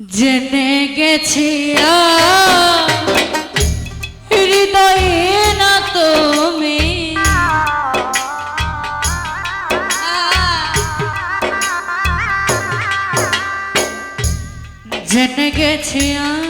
জেনে গেছি হৃদয়ে জেনে গেছি আজ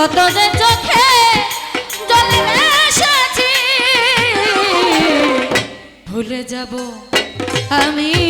কত যে চোখে জলে এসেছি ভুলে যাব আমিও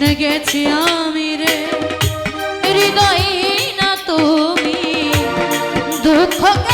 জেনে গেছি আমি রে। হৃদয় না তুমি দুঃখকে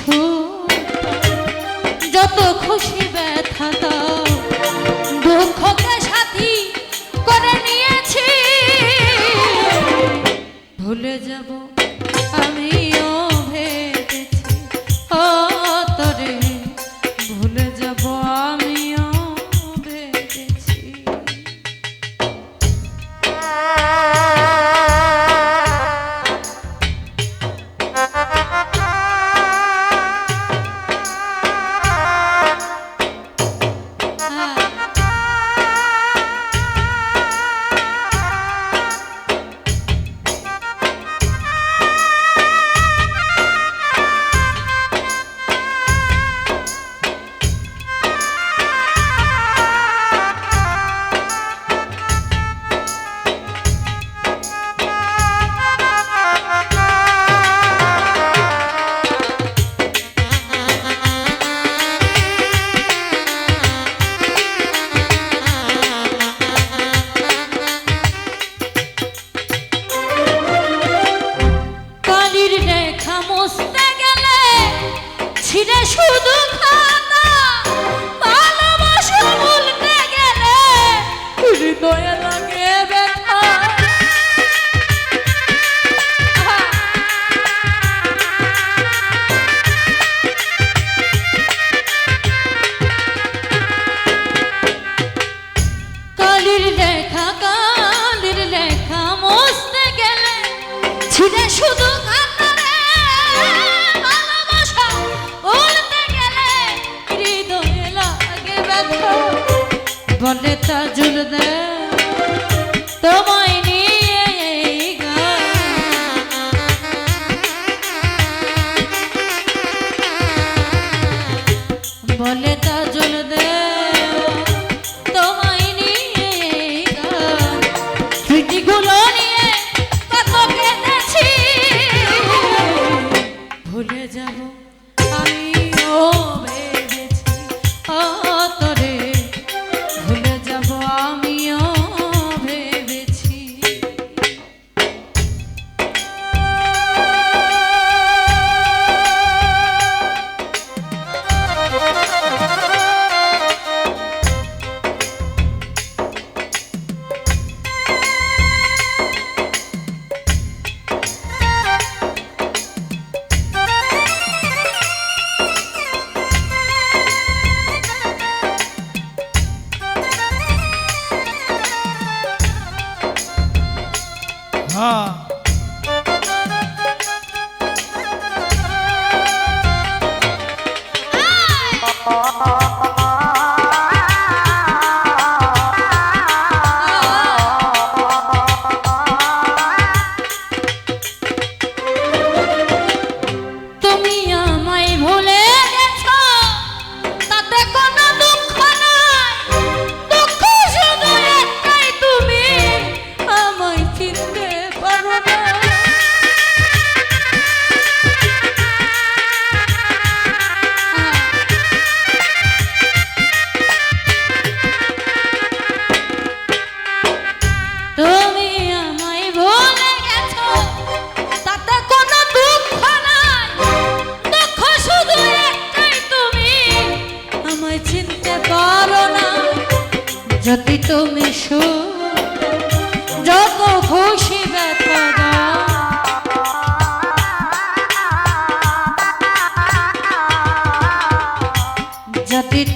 Who?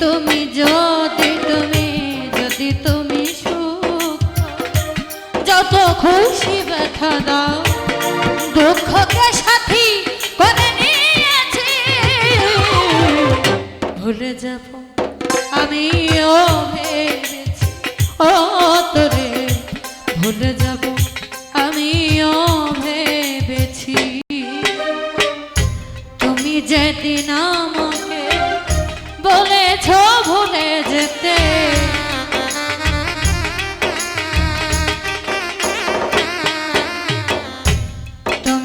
তুমি যদি তুমি যদি তুমি সুখ যত খুশি ব্যথা দাও